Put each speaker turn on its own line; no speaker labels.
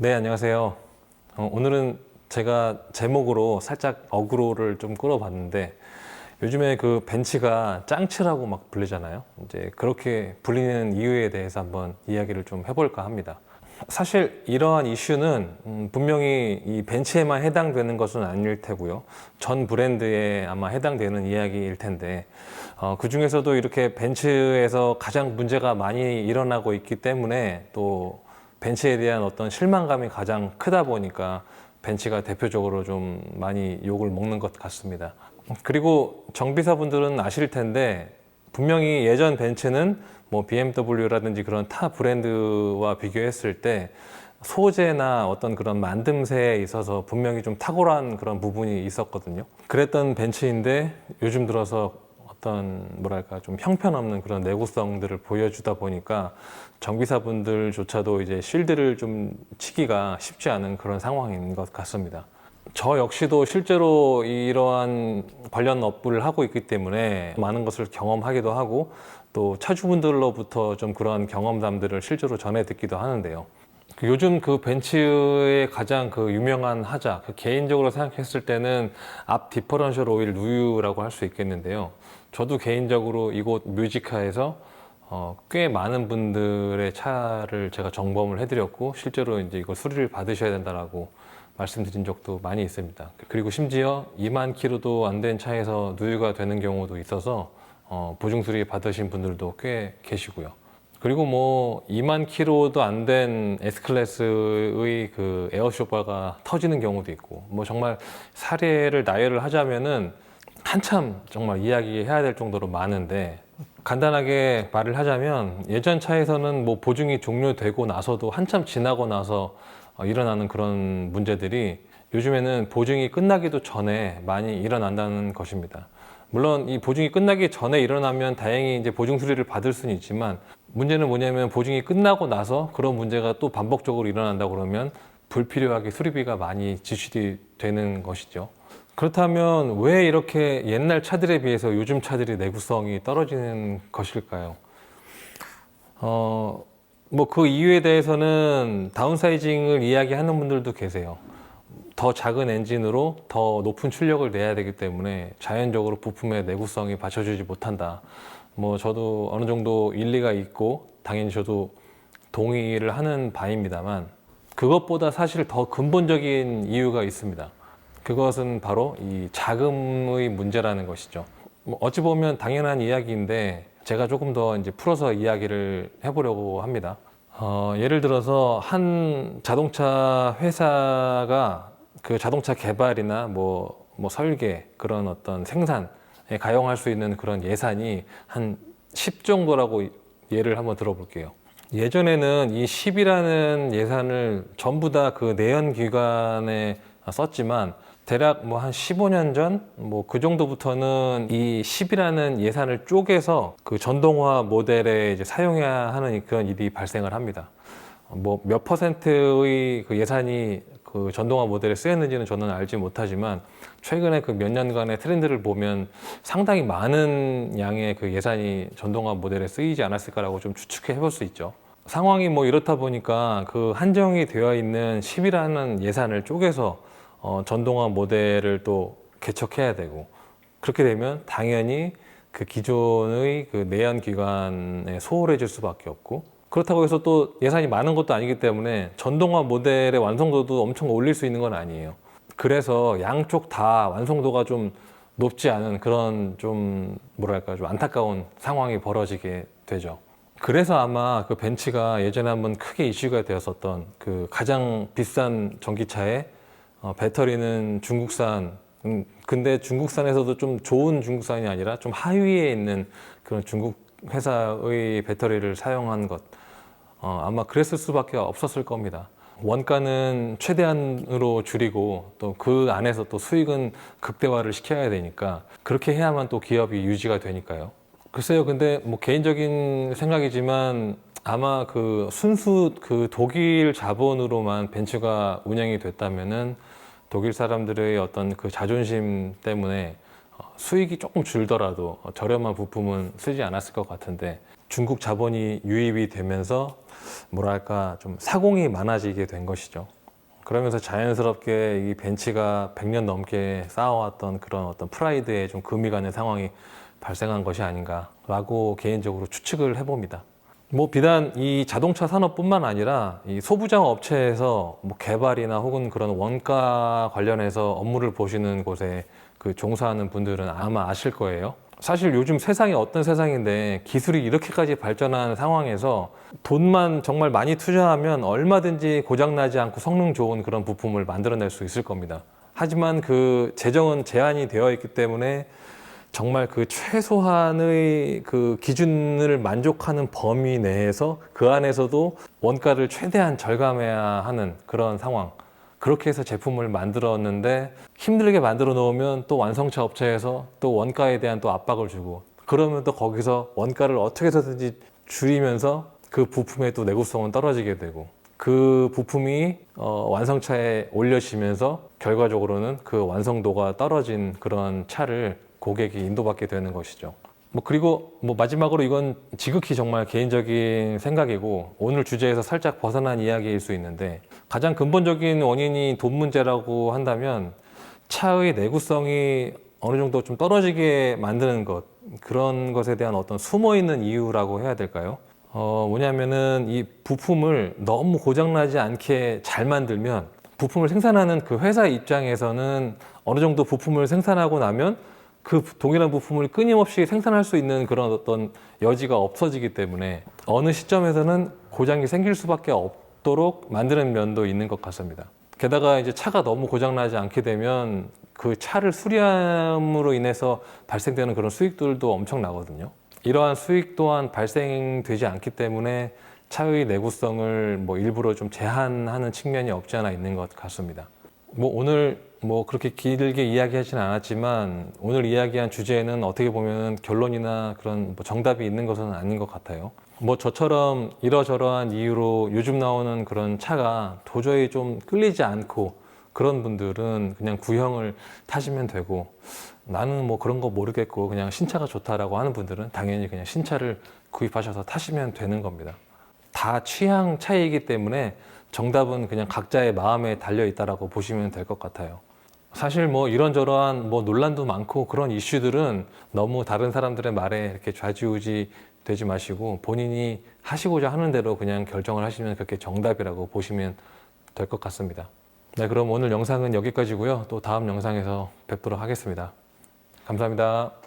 네, 안녕하세요. 어, 오늘은 제가 제목으로 살짝 어그로를 좀 끌어봤는데 요즘에 그 벤치가 짱치라고 막 불리잖아요. 이제 그렇게 불리는 이유에 대해서 한번 이야기를 좀 해볼까 합니다. 사실 이러한 이슈는 음, 분명히 이 벤치에만 해당되는 것은 아닐 테고요. 전 브랜드에 아마 해당되는 이야기일 텐데 어, 그 중에서도 이렇게 벤츠에서 가장 문제가 많이 일어나고 있기 때문에 또 벤츠에 대한 어떤 실망감이 가장 크다 보니까 벤츠가 대표적으로 좀 많이 욕을 먹는 것 같습니다. 그리고 정비사분들은 아실 텐데 분명히 예전 벤츠는 뭐 BMW라든지 그런 타 브랜드와 비교했을 때 소재나 어떤 그런 만듦새에 있어서 분명히 좀 탁월한 그런 부분이 있었거든요. 그랬던 벤츠인데 요즘 들어서 어떤 뭐랄까 좀 형편없는 그런 내구성들을 보여주다 보니까 정비사분들조차도 이제 실드를 좀 치기가 쉽지 않은 그런 상황인 것 같습니다. 저 역시도 실제로 이러한 관련 업무를 하고 있기 때문에 많은 것을 경험하기도 하고 또 차주분들로부터 좀 그러한 경험담들을 실제로 전해 듣기도 하는데요. 그 요즘 그 벤츠의 가장 그 유명한 하자, 그 개인적으로 생각했을 때는 앞 디퍼런셜 오일 누유라고 할 수 있겠는데요. 저도 개인적으로 이곳 뮤지카에서 어, 꽤 많은 분들의 차를 제가 점검을 해드렸고 실제로 이제 이걸 수리를 받으셔야 된다라고 말씀드린 적도 많이 있습니다. 그리고 심지어 2만 킬로도 안 된 차에서 누유가 되는 경우도 있어서 어, 보증 수리 받으신 분들도 꽤 계시고요. 그리고 뭐 2만 킬로도 안 된 S클래스의 그 에어쇼바가 터지는 경우도 있고 뭐 정말 사례를 나열을 하자면은 한참 정말 이야기해야 될 정도로 많은데 간단하게 말을 하자면 예전 차에서는 뭐 보증이 종료되고 나서도 한참 지나고 나서 어, 일어나는 그런 문제들이 요즘에는 보증이 끝나기도 전에 많이 일어난다는 것입니다. 물론 이 보증이 끝나기 전에 일어나면 다행히 이제 보증 수리를 받을 수는 있지만 문제는 뭐냐면 보증이 끝나고 나서 그런 문제가 또 반복적으로 일어난다 그러면 불필요하게 수리비가 많이 지출이 되는 것이죠. 그렇다면 왜 이렇게 옛날 차들에 비해서 요즘 차들이 내구성이 떨어지는 것일까요? 어, 뭐 그 이유에 대해서는 다운사이징을 이야기하는 분들도 계세요. 더 작은 엔진으로 더 높은 출력을 내야 되기 때문에 자연적으로 부품의 내구성이 받쳐주지 못한다. 뭐 저도 어느 정도 일리가 있고 당연히 저도 동의를 하는 바입니다만 그것보다 사실 더 근본적인 이유가 있습니다. 그것은 바로 이 자금의 문제라는 것이죠. 뭐 어찌 보면 당연한 이야기인데 제가 조금 더 이제 풀어서 이야기를 해보려고 합니다. 어, 예를 들어서 한 자동차 회사가 그 자동차 개발이나 뭐, 뭐 설계 그런 어떤 생산에 가용할 수 있는 그런 예산이 한 10 정도라고 예를 한번 들어볼게요. 예전에는 이 10이라는 예산을 전부 다 그 내연 기관에 썼지만 대략 뭐 한 15년 전 뭐 그 정도부터는 이 10이라는 예산을 쪼개서 그 전동화 모델에 이제 사용해야 하는 그런 일이 발생을 합니다. 뭐 몇 퍼센트의 그 예산이 그 전동화 모델에 쓰였는지는 저는 알지 못하지만 최근에 그 몇 년간의 트렌드를 보면 상당히 많은 양의 그 예산이 전동화 모델에 쓰이지 않았을까라고 좀 추측해 볼 수 있죠. 상황이 뭐 이렇다 보니까 그 한정이 되어 있는 10이라는 예산을 쪼개서 어, 전동화 모델을 또 개척해야 되고 그렇게 되면 당연히 그 기존의 그 내연 기관에 소홀해질 수밖에 없고 그렇다고 해서 또 예산이 많은 것도 아니기 때문에 전동화 모델의 완성도도 엄청 올릴 수 있는 건 아니에요. 그래서 양쪽 다 완성도가 좀 높지 않은 그런 좀 뭐랄까 좀 안타까운 상황이 벌어지게 되죠. 그래서 아마 그 벤츠가 예전에 한번 크게 이슈가 되었었던 그 가장 비싼 전기차에 어, 배터리는 중국산. 음, 근데 중국산에서도 좀 좋은 중국산이 아니라 좀 하위에 있는 그런 중국 회사의 배터리를 사용한 것. 어, 아마 그랬을 수밖에 없었을 겁니다. 원가는 최대한으로 줄이고 또 그 안에서 또 수익은 극대화를 시켜야 되니까 그렇게 해야만 또 기업이 유지가 되니까요. 글쎄요, 근데 뭐 개인적인 생각이지만 아마 그 순수 그 독일 자본으로만 벤츠가 운영이 됐다면은 독일 사람들의 어떤 그 자존심 때문에 어, 수익이 조금 줄더라도 저렴한 부품은 쓰지 않았을 것 같은데 중국 자본이 유입이 되면서 뭐랄까 좀 사공이 많아지게 된 것이죠. 그러면서 자연스럽게 이 벤치가 100년 넘게 쌓아왔던 그런 어떤 프라이드에 좀 금이 가는 상황이 발생한 것이 아닌가라고 개인적으로 추측을 해봅니다. 뭐 비단 이 자동차 산업뿐만 아니라 이 소부장 업체에서 뭐 개발이나 혹은 그런 원가 관련해서 업무를 보시는 곳에 그 종사하는 분들은 아마 아실 거예요. 사실 요즘 세상이 어떤 세상인데 기술이 이렇게까지 발전한 상황에서 돈만 정말 많이 투자하면 얼마든지 고장나지 않고 성능 좋은 그런 부품을 만들어낼 수 있을 겁니다. 하지만 그 재정은 제한이 되어 있기 때문에 정말 그 최소한의 그 기준을 만족하는 범위 내에서 그 안에서도 원가를 최대한 절감해야 하는 그런 상황. 그렇게 해서 제품을 만들었는데 힘들게 만들어 놓으면 또 완성차 업체에서 또 원가에 대한 또 압박을 주고 그러면 또 거기서 원가를 어떻게 해서든지 줄이면서 그 부품의 또 내구성은 떨어지게 되고 그 부품이 어, 완성차에 올려지면서 결과적으로는 그 완성도가 떨어진 그런 차를 고객이 인도받게 되는 것이죠. 뭐 그리고 뭐 마지막으로 이건 지극히 정말 개인적인 생각이고 오늘 주제에서 살짝 벗어난 이야기일 수 있는데 가장 근본적인 원인이 돈 문제라고 한다면 차의 내구성이 어느 정도 좀 떨어지게 만드는 것 그런 것에 대한 어떤 숨어 있는 이유라고 해야 될까요? 어 뭐냐면은 이 부품을 너무 고장나지 않게 잘 만들면 부품을 생산하는 그 회사 입장에서는 어느 정도 부품을 생산하고 나면 그 동일한 부품을 끊임없이 생산할 수 있는 그런 어떤 여지가 없어지기 때문에 어느 시점에서는 고장이 생길 수밖에 없도록 만드는 면도 있는 것 같습니다. 게다가 이제 차가 너무 고장나지 않게 되면 그 차를 수리함으로 인해서 발생되는 그런 수익들도 엄청 나거든요. 이러한 수익 또한 발생되지 않기 때문에 차의 내구성을 뭐 일부러 좀 제한하는 측면이 없지 않아 있는 것 같습니다. 뭐 오늘 뭐 그렇게 길게 이야기하지는 않았지만 오늘 이야기한 주제는 어떻게 보면 결론이나 그런 뭐 정답이 있는 것은 아닌 것 같아요. 뭐 저처럼 이러저러한 이유로 요즘 나오는 그런 차가 도저히 좀 끌리지 않고 그런 분들은 그냥 구형을 타시면 되고 나는 뭐 그런 거 모르겠고 그냥 신차가 좋다라고 하는 분들은 당연히 그냥 신차를 구입하셔서 타시면 되는 겁니다. 다 취향 차이이기 때문에 정답은 그냥 각자의 마음에 달려 있다라고 보시면 될 것 같아요. 사실 뭐 이런저러한 뭐 논란도 많고 그런 이슈들은 너무 다른 사람들의 말에 이렇게 좌지우지 되지 마시고 본인이 하시고자 하는 대로 그냥 결정을 하시면 그렇게 정답이라고 보시면 될 것 같습니다. 네, 그럼 오늘 영상은 여기까지고요. 또 다음 영상에서 뵙도록 하겠습니다. 감사합니다.